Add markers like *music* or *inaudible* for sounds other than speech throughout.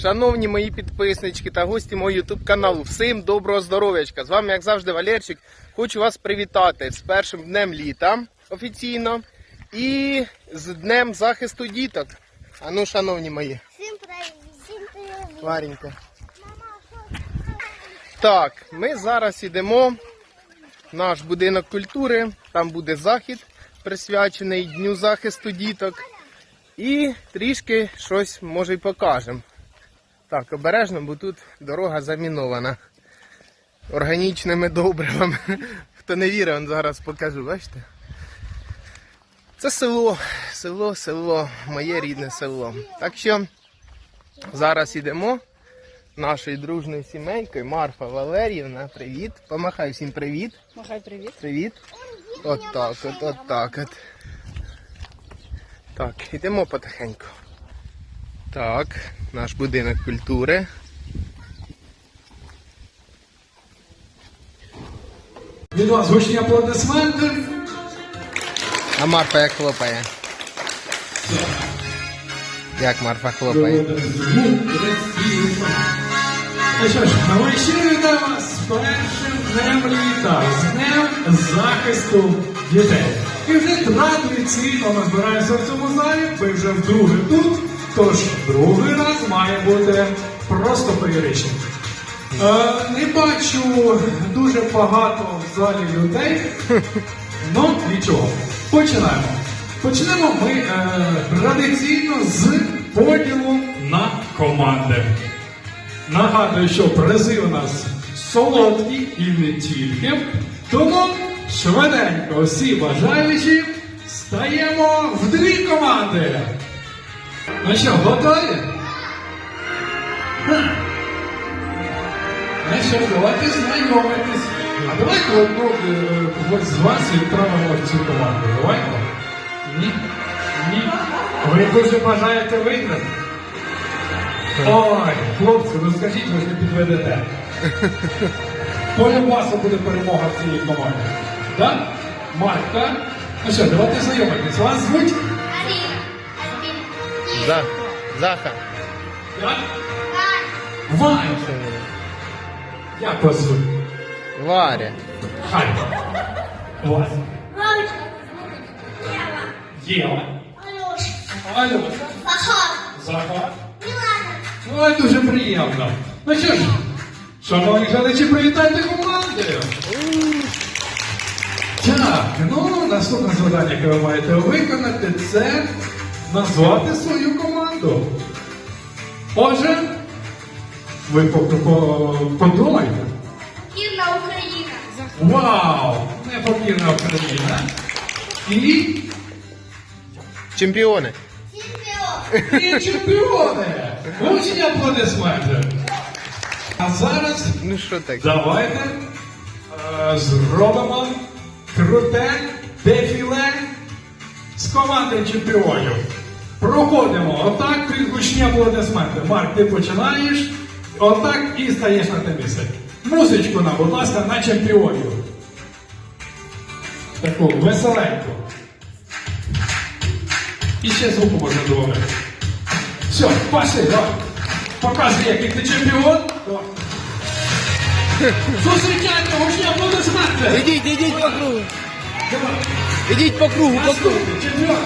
Шановні мої підписнички та гості мого ютуб каналу, всім доброго здоров'ячка. З вами, як завжди, Валерчик. Хочу вас привітати з першим днем літа офіційно і з Днем захисту діток. А ну, шановні мої, Всім привіт! Всім привіт! Варенька. Так, ми зараз йдемо в наш будинок культури. Там буде захід присвячений Дню захисту діток. І трішки щось може й покажемо. Так, обережно, бо тут дорога замінована органічними добривами. *laughs* Хто не вірить, он зараз покажу, бачите? Це село, село, село, моє рідне село. Так що зараз йдемо нашою дружною сімейкою. Марфа Валеріївна, привіт. Помахай всім привіт. Махай привіт. Привіт. От так, от, от так от. Так, йдемо потихеньку. Так, наш будинок культури. Від вас гучні аплодисменти. А Марфа як хлопає? Як Марфа хлопає? Ну що ж, ми щиро вітаємо вас з першим днем літа, з днем захисту дітей. І вже традиційно ми збираємося в цьому залі, ви вже вдруге тут, тож другий раз має бути просто феєричним. Е, не бачу дуже багато в залі людей, *laughs* ну нічого. Починаємо. Почнемо ми е, традиційно з поділу на команди. Нагадую, що призи у нас солодкі і не тільки. Тому швиденько всі бажаючі стаємо в дві команди. Ну що, готові? Ха. Ну давайте знайомитись. А давайте одну е, когось з вас відправимо в цю команду. Давайте? Ні? Ні. Ви дуже бажаєте виграти? Ой, хлопці, ну скажіть, ви ж не підведете. Полюбаса буде перемога в цій команді. Так? Марк? Ну що, давайте знайомитись. Вас звуть? За, Заха. Ваня. Як вас звуть? Варя. Хай. Вас. Єва. Альоша. Захар. Ой, дуже приємно. Ну що ж, шановні глядачі, привітайте команди. Так, ну наступне завдання, яке ви маєте виконати, це назвати свою команду. Отже, ви по- по- подумайте. Кірна Україна! Вау! Непокірна Україна. І, Чемпіони. Чемпіон! і чемпіони! Гучні аплодисменти. А зараз Ну що так? Давайте е, зробимо круте дефіле з команди чемпіонів. Проходимо отак під гучні аплодисменти. Марк, ти починаєш, отак і стаєш на те місце. Музичку нам, будь ласка, на чемпіонів. Таку веселеньку. І ще звуку можна добавити. Все, пошли, давай. Показуй, який ти чемпіон. Давай. Зустрічайте гучні аплодисменти! Ідіть, ідіть по кругу. Давай. Ідіть по кругу, по кругу. Наступний чемпіон.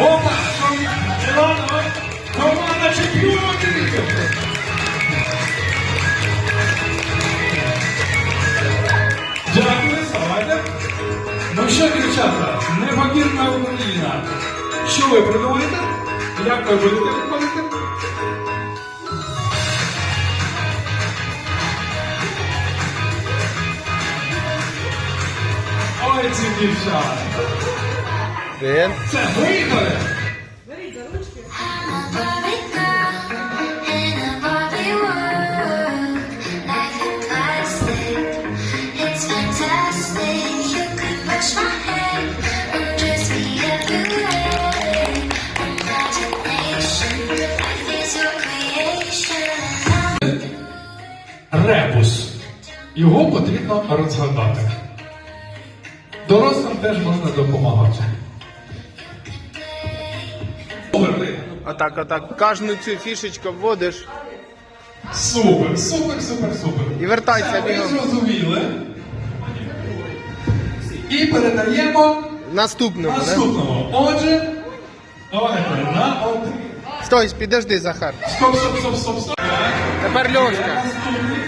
Опа! Іванова! Команда чемпіонів! Дякую, давайте. Ну що, дівчата, непокірна Україна. Що ви придумаєте? Як ви будете виходити? Ой, ці дівчата. Привіт. Це your creation. Ребус. Його потрібно розгадати. Дорослим теж можна допомагати. Отак, отак. Кожну цю фішечку вводиш Супер, супер, супер, супер. і вертайся Все, ви зрозуміли. І передаємо Наступному, да? наступному. Отже, давайте на один. Стой, підожди, Захар. Стоп, стоп, стоп, стоп, стоп. Тепер Льошка. Наступний.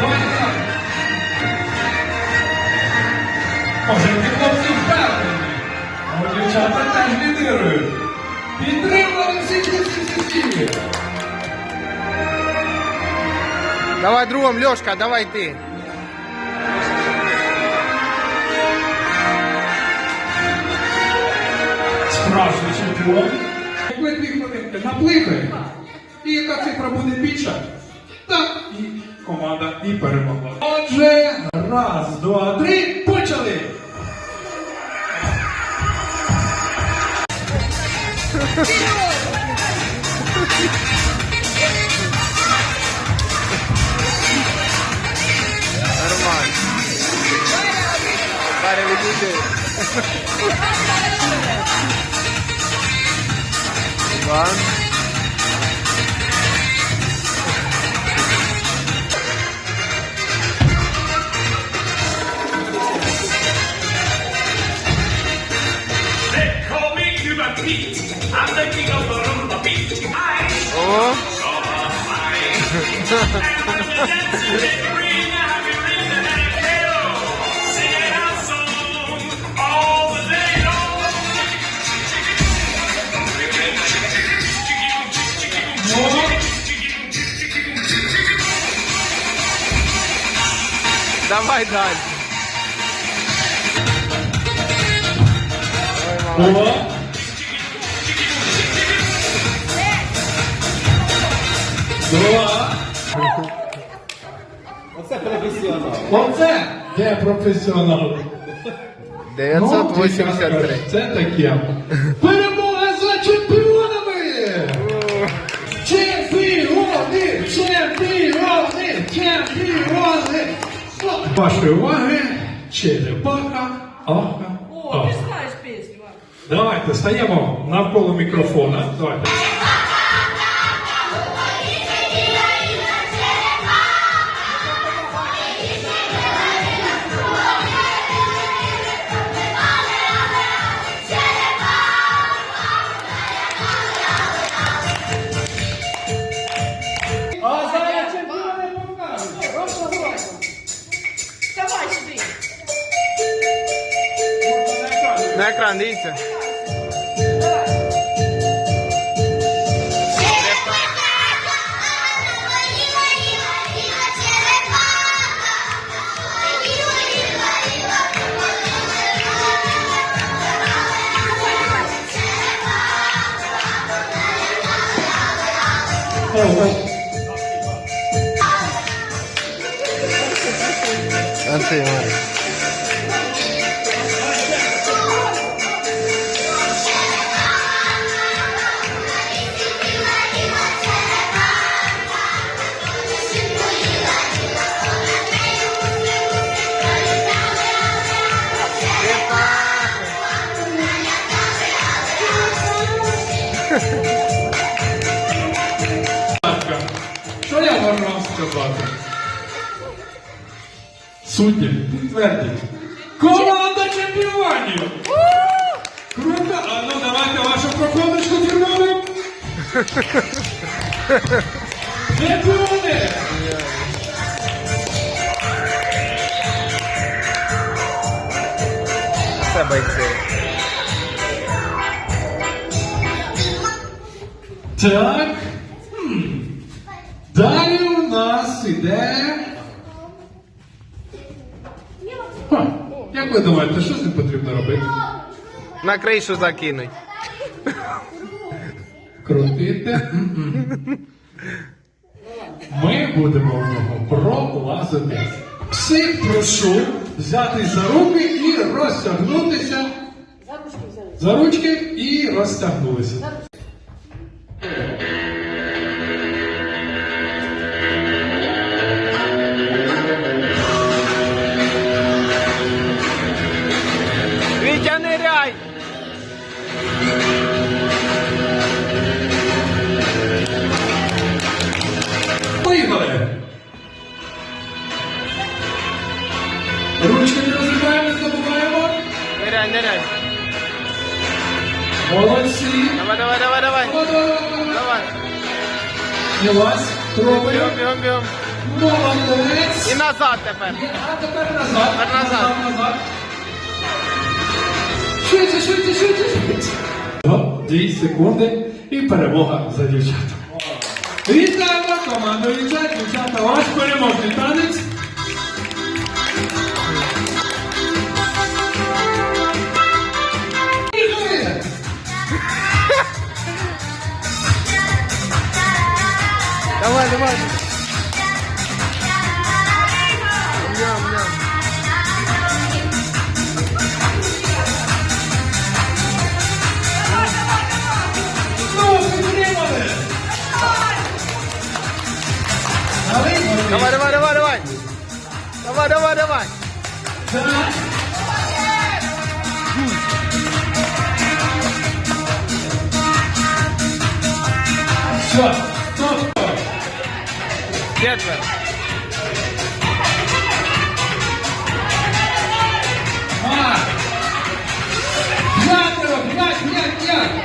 Давайте так. Може, хлопці впевнені. А дівчата теж лідирують. Підтримали всі всі всі всі всі. Давай другом, Льошка, давай ти. Справжній чемпіон. Як ви дві хвилинки і яка цифра буде більша, так і команда і перемогла. Отже, раз, два, три, Armand. Pare di tutto. One. the day long. давай Оце професіонал. Оце де професіонал. 983. Це таке. Перемога за чемпіонами! Чемпіони! Чемпіони! Чемпіони! Вашої уваги, черепаха, аха, О, ти знаєш пісню. Давайте стаємо навколо мікрофона. Давайте. А це Іван. ласка, Судді, підтвердіть. Команда чемпіонів! Круто! А ну давайте вашу проходочку фірмову! Чемпіони! Це бойці. Так. Далі Як ви думаєте, що з ним потрібно робити? На кришу закинуть. Крутити. Ми будемо в нього пролазити. Всіх прошу взяти за руки і розтягнутися. За ручки і розтягнулися. Молодці. Давай, давай, давай, давай. Давай. Давай. І вас пробуємо. Бігом, бігом, бігом. Молодець. І назад тепер. А тепер назад. Тепер назад. назад. Швидше, швидше, швидше, швидше. Дві секунди і перемога за дівчата. Вітаємо команду дівчат. Дівчата, ваш переможний танець. Давай, давай. Давай, Давай, давай, давай, давай. Давай, давай. Все. Четверо. П'ятеро, п'ять, п'ять.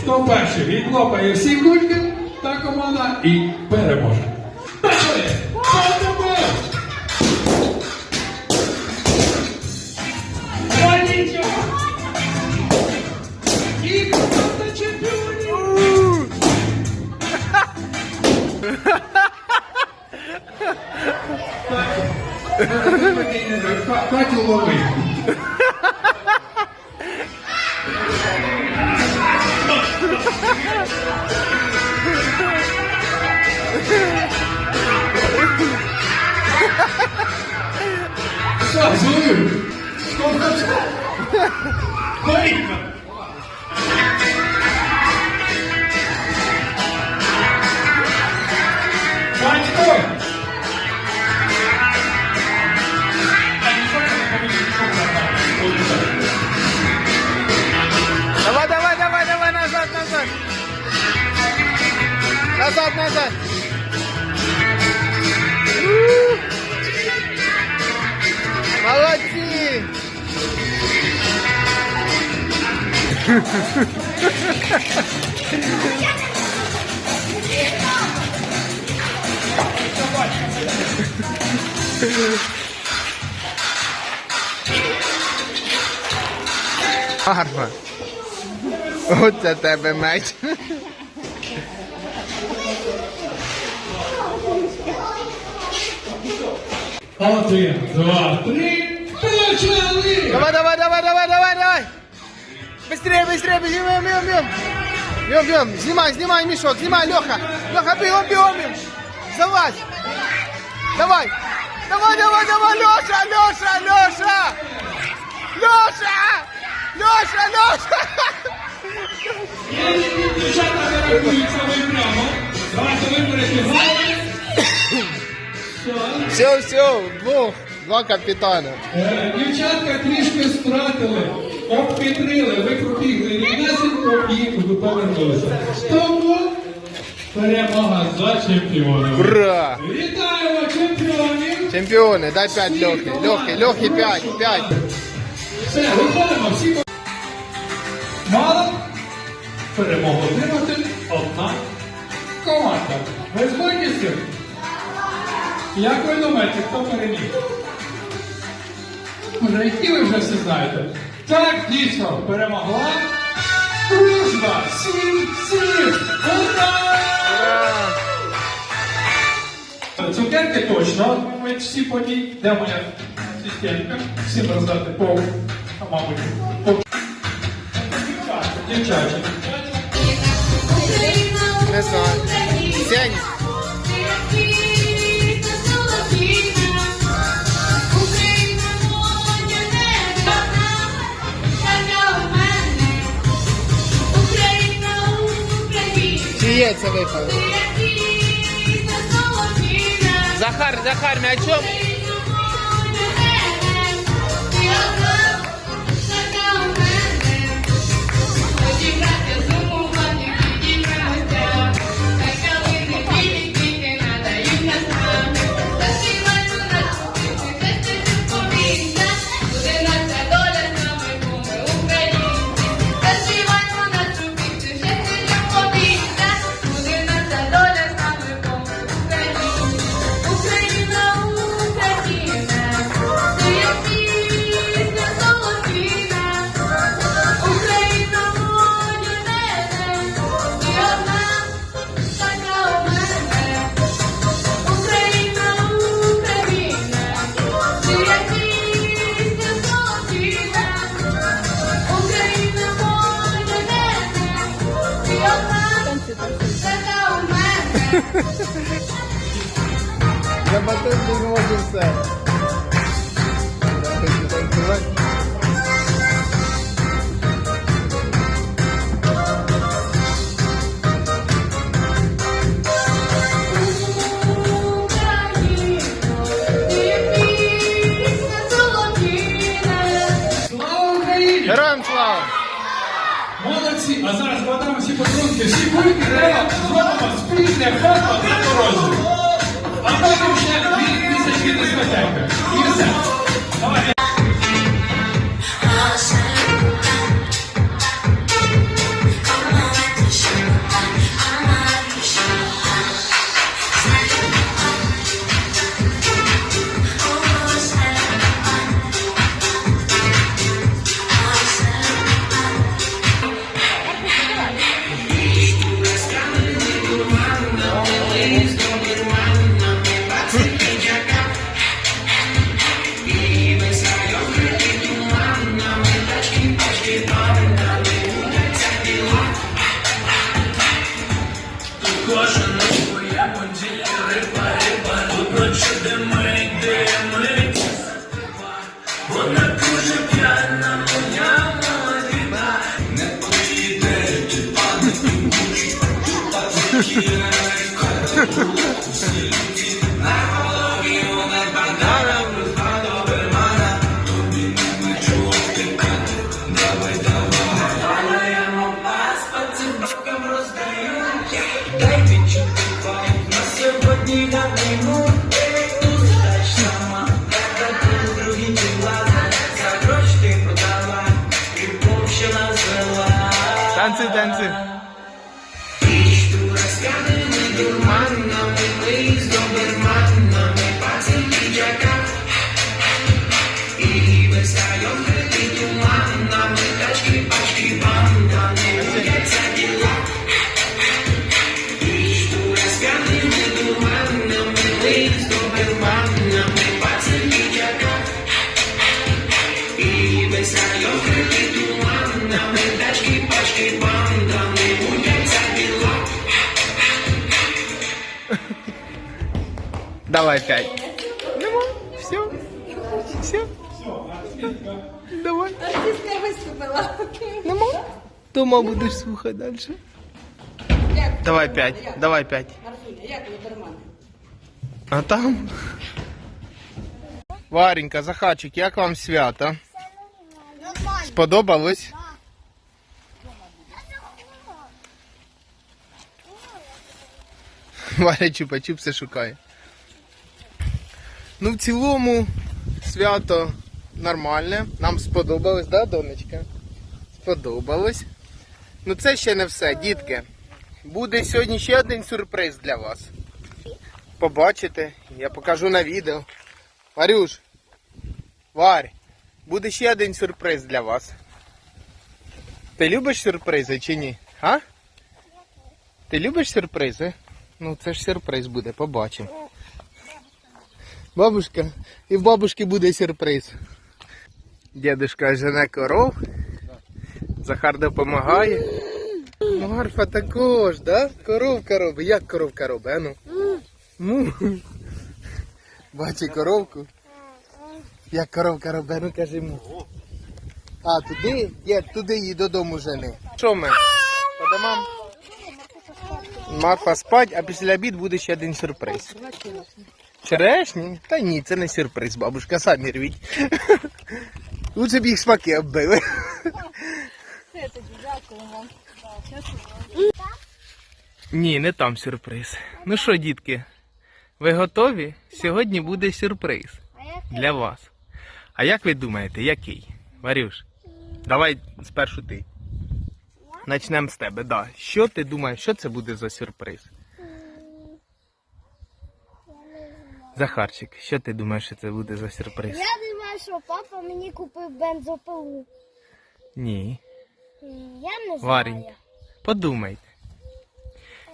Хто перший відлопає всі кульки, та команда і переможе. Gratulowski. Só, Zúlio! Corre! Гарно. Оце тебе меч. Один, два, три. Почали! Давай, давай, давай, давай, давай, давай. Быстрее, быстрее, бегом, бегом, бегом, бегом. Бегом, бегом. Снимай, снимай мешок, снимай, Леха. Леха, бегом, бегом, бегом. Залазь. Давай. Давай, давай, давай, Леша, Леша, Леша. Леша. Леша, Леша. Дівчата не рахуються ви прямо. Давайте виберете голови. Все. Все, все, двух. Два капітана. Е, Дівчатка трішки стратили, Обхитрили, ви пробігли рівнесенько і повернулися. Тому перемога за чемпіоном. Ура! Вітаємо чемпіонів! Чемпіони, дай п'ять Льохи. Льохи, Льохи, п'ять, п'ять. Все, виходимо, всі. Мало перемогу отримати одна команда. Ви згодні з цим? Як ви думаєте, хто переміг? Може, які ви вже всі знаєте? Так, дійсно, перемогла дружба! Сім, сім! Ура! Цукерки точно, ми всі по ній. Де моя системка? Всім роздати по, а, мабуть, по дівчачі. Дівчачі. Не знаю. Сень. Це випало? Захар, Захар, м'ячом. Давай пять. Нема. Все. Все. Давай. Артистка виступила. Нема. Дома будеш слухати далі. Давай пять. Давай пять. Як лібермани? А там. Варенька, Захарчик, як вам свято? Сподобалось? Варя чупа-чупси шукає. Ну, в цілому, свято нормальне. Нам сподобалось, да, донечка? Сподобалось. Ну це ще не все, дітки. Буде сьогодні ще один сюрприз для вас. Побачите, я покажу на відео. Варюш, Варь, буде ще один сюрприз для вас. Ти любиш сюрпризи чи ні? А? Ти любиш сюрпризи? Ну це ж сюрприз буде, побачимо. Бабушка, і в бабушки буде сюрприз. Дідушка жене коров. Захар допомагає. Марфа також, да? Коровка робить. Як коровка робить? А ну. Му. Бачи коровку. Як коровка робить, ну кажи му. А, туди? Є, туди її додому жени. Що ми? По домам? Марфа спать, а після обід буде ще один сюрприз. Черешні? Та ні, це не сюрприз, бабушка, самі рвіть. Лучше б їх смаки оббили. Ні, не там сюрприз. Ну що, дітки, ви готові? Сьогодні буде сюрприз для вас. А як ви думаєте, який? Варюш, давай спершу ти. Начнемо з тебе, да. Що ти думаєш, що це буде за сюрприз? Захарчик, що ти думаєш, що це буде за сюрприз? Я думаю, що папа мені купив бензопилу. Ні. Я не знаю. Варенька. Подумайте.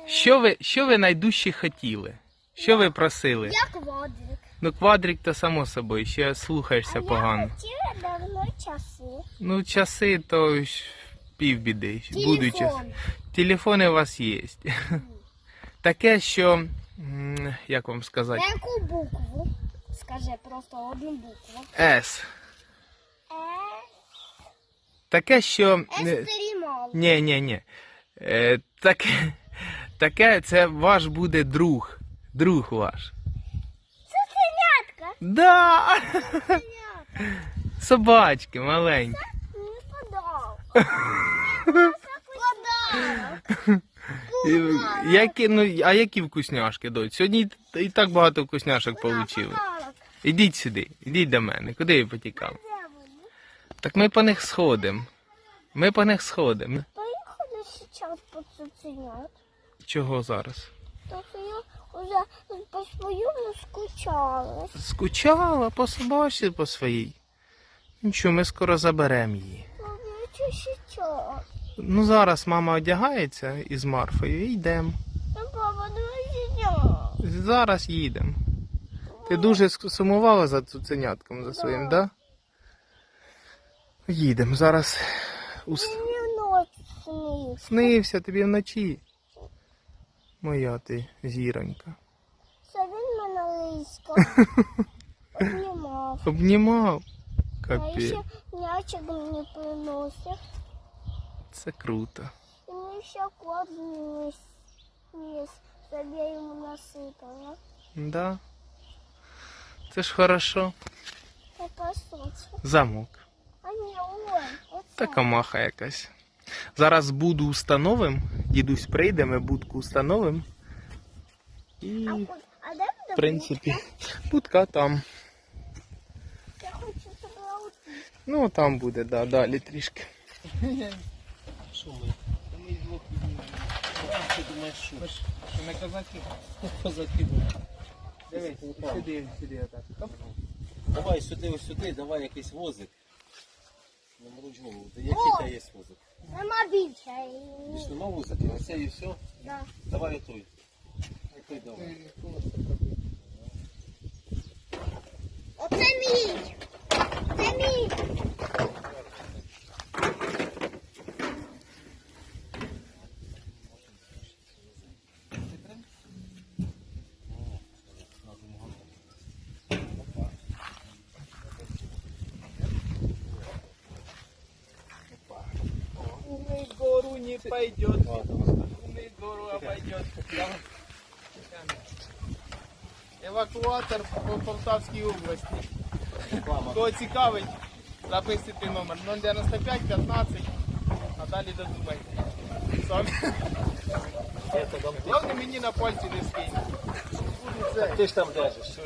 Що ви, що ви найдужче хотіли? Що ви просили? Я квадрик. Ну, квадрик то само собою, ще слухаєшся погано. Я хотіла давно часи. Ну, часи то ж півбіди. Будуть час. Телефони у вас є. Таке, що. Як вам сказати? На яку букву? Скажи просто одну букву. С. Таке, що. не-. Ні, ні, ні. Е, таке, таке це ваш буде друг. Друг ваш. Цуценятка. Да! Собачки маленькі. Мені сподобалось. Подарок. І- Які, ну, а які вкусняшки, дочь? Сьогодні і- і так багато вкусняшок получили. Подарок. Ідіть сюди, ідіть до мене. Куди ви потікали? Так ми по них сходимо. Ми по них сходимо. Поїхали зараз по цуценят. Чого зараз? Так я вже по своєму скучала. Скучала по собачці по своїй. Нічого, ми скоро заберемо її. Навіщо зараз? Ну зараз мама одягається із Марфою і йдемо. Ну, папа, давай зараз. Зараз їдемо. Ти дуже сумувала за цуценятком за своїм, да? Їдемо. Зараз. Мені снився. снився тобі вночі. Моя ти зіронька. Це він мене лиськав. *laughs* Обнімав. Обнімав. А ще м'ячик мені приносив. Це круто. І мені ще кот вніс. Вніс, щоб я йому насипала. Да. Це ж хорошо. Яка. Замок. А ні, ой, оце. Така маха якась. Зараз буду установим. Дідусь прийде, ми будку установим. І, А, в а де буде принципі, будка там. Я хочу тебе. Ну, там буде, да, далі трішки. *laughs* Що ми? Ми двох. Ти думаєш, що? Що не казати? Позакидуємо. Дивись, сюди, сюди отак. Давай сюди, ось сюди, давай якийсь возик. Нам ручну. Який та є возик? Нема більше. Більш нема возика, оце і все. Да. Давай отой. Отой давай. Оце мій. Це мій. гору не пойдет. Умный гору обойдет. Евакуатор по Полтавській області. Кого цікавить, записуйте номер 095 15, а далі додумайте. Самі. Головне мені на пальці не скинь. Ти ж там держиш. що?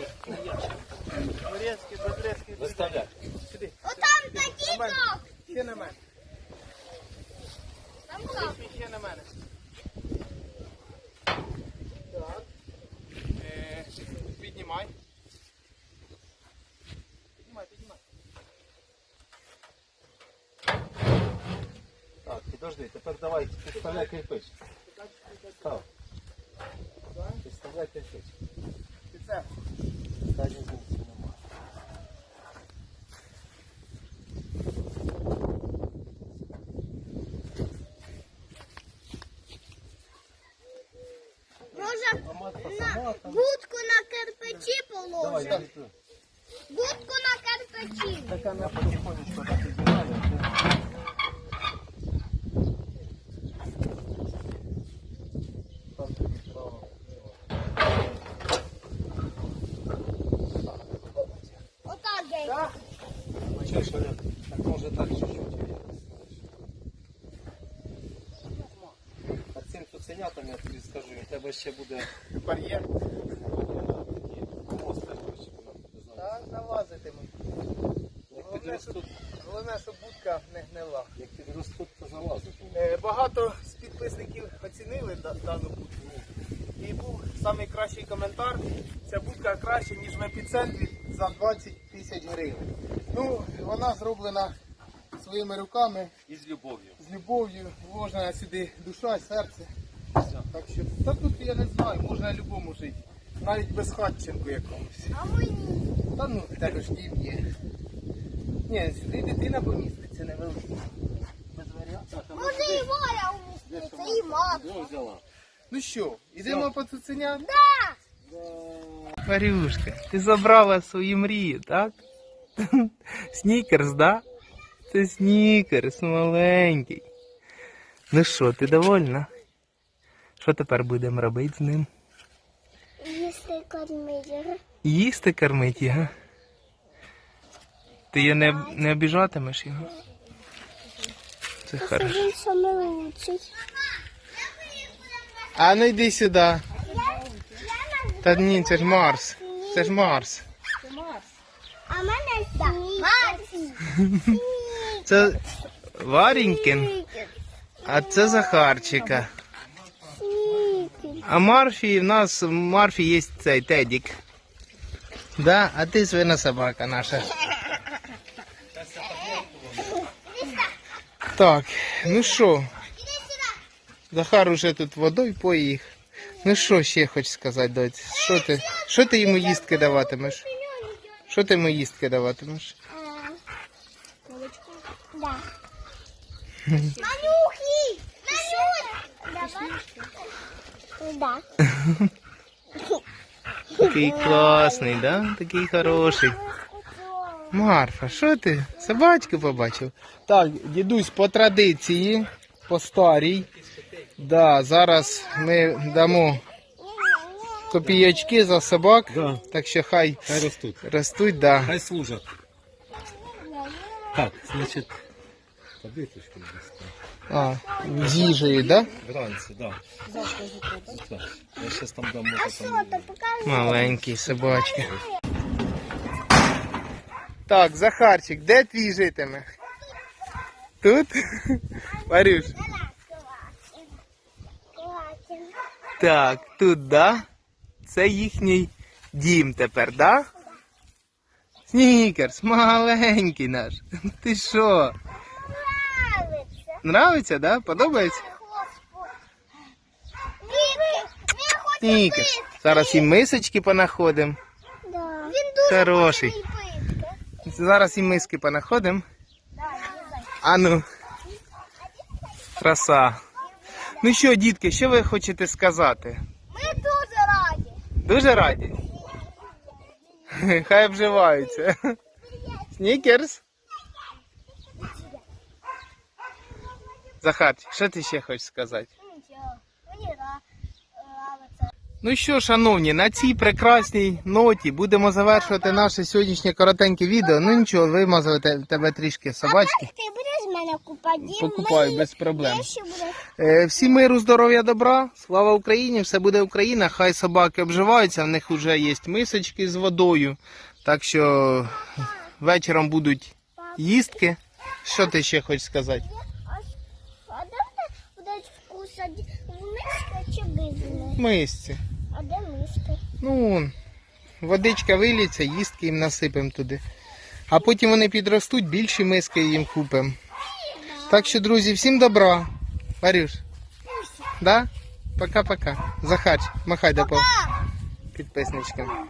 Турецький, Затрецький, Виставляй. сюди. Отам такий На мене. док. Ще на мене. Там док. Ще на мене. Так. Е, піднімай. Піднімай, піднімай. Так, підожди, тепер давай підставляй кирпич. Став. Підставляй кирпич. Це. Задній Може на будку на кирпичі Давай, положимо? Будку на кирпичі. Так она потихонечку так підбирає. Там. Отак гей. Чуєш, Так може так чуть-чуть. А цим цуценятам я тобі скажу, у тебе ще буде Бар'єр. Так, залазитимуть. Головне, щоб будка не гнила. як підростуть, то залазитимуть. Е, Багато з підписників оцінили да- дану будку. І був найкращий коментар. Ця будка краще, ніж в епіцентрі за 20 тисяч гривень. Ну, вона зроблена своїми руками, І з любов'ю. з любов'ю, вложена сюди душа, серце. Так що, та тут я не знаю, можна любому жити. Навіть без хатченку якомусь. А мені? Та ну, тебе ж дім є. Ні, сюди дитина поміститься невелика. Без варіантів. Може і Валя уміститься, і мама. Взяла? Ну що, ідемо по цуценят? Да! Варюшка, ти забрала свою мрію, так? *laughs* Снікерс, да? Це снікерс маленький. Ну що, ти довольна? Що тепер будемо робити з ним? Если кормить, Їсти кормить його? Ти його не, не обіжатимеш його? Це хорошо. він самый лучший. А ну йди сюди. Та ні, це ж Марс. Це ж Марс. А мене снікерс. Це Варінькін, а це Захарчика. А Марфі, в нас в Марфі є цей Тедік. Да, а ти свина собака наша. Так, ну що? Захар уже тут водою поїх. Ну що ще хочеш сказати, доць? Що ти? Що ти йому їстки даватимеш? Що ти йому їстки даватимеш? Да. *laughs* Манюхи! Давай. Да. Такий класний, да? Такий хороший. Марфа, що ти? Собачку побачив? Так, дідусь, по традиції, по старій. Да, зараз ми дамо копійочки за собак, Да. так що хай Хай ростуть. ростуть, да. Хай служать. Так, значить, таблеточку. А, з їжею, да? Вранці, да. Так, я зараз там дам може Що там. Маленькі собачки. Так, Захарчик, де твій житиме? Тут? Варюш. Так, тут, да? Це їхній дім тепер, да? Снікерс, маленький наш. Ти що? Нравиться. Да? Подобається? Снікерс. Зараз і мисочки понаходимо. Да. Він дуже Хороший. Зараз і миски понаходимо. А ну. Краса. Ну що, дітки, що ви хочете сказати? Ми дуже раді. Дуже раді. Хай обживаються. Снікерс. Захар, що ти ще хочеш сказати? Мені. Ну що, шановні, на цій прекрасній ноті будемо завершувати наше сьогоднішнє коротеньке відео. Ну нічого, вимазали тебе трішки собачки. Ти будеш мене купати? Покупаю без проблем. Е, Всім миру, здоров'я, добра. Слава Україні! Все буде Україна. Хай собаки обживаються. В них вже є мисочки з водою. Так що вечором будуть їстки. Що ти ще хочеш сказати? А де вони будуть кусати? В миски чи без них? Мисці. А де миски? Ну, вон, водичка виліться, їстки їм насипемо туди. А потім вони підростуть, більші миски їм купимо. Так що, друзі, всім добра. Варюш. Да? Пока-пока. Захач, махай до по підписничкам.